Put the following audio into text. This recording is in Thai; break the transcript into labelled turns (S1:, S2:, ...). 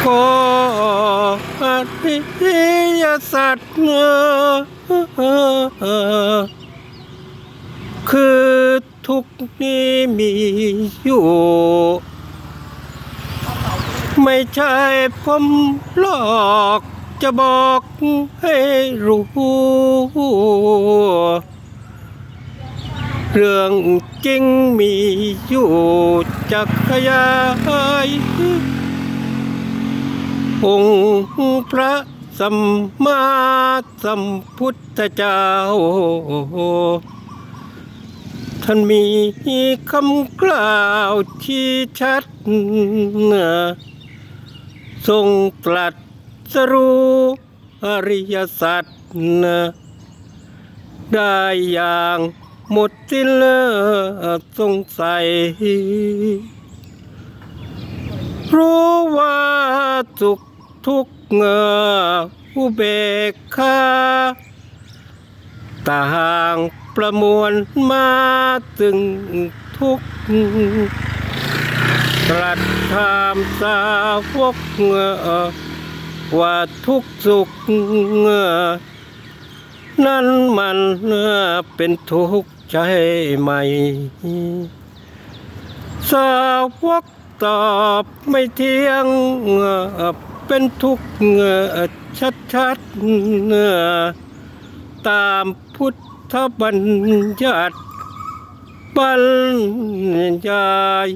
S1: ขออริยสัจคือทุกนี้มีอยู่ ไม่ใช่ผมหลอกจะบอกให้รู้เรื่องจริงมีอยู่จักขยาย องค์พระสัมมาสัมพุทธเจ้า ท่านมีคำกล่าวที่ชัดทรงตรัสรู้อริยสัจได้อย่างหมดสิ้นสงสัยรู้ว่า สุขทุกเงออุเบกขาต่างประมวลมาถึงทุกตรัสถามสาวกเงอว่าทุกสุขเงอนั้นมันเป็นทุกข์ใจไหมสาวก ตอบไม่เที่ยงเป็นทุกข์ชัดๆตามพุทธบัญญัติบรรยาย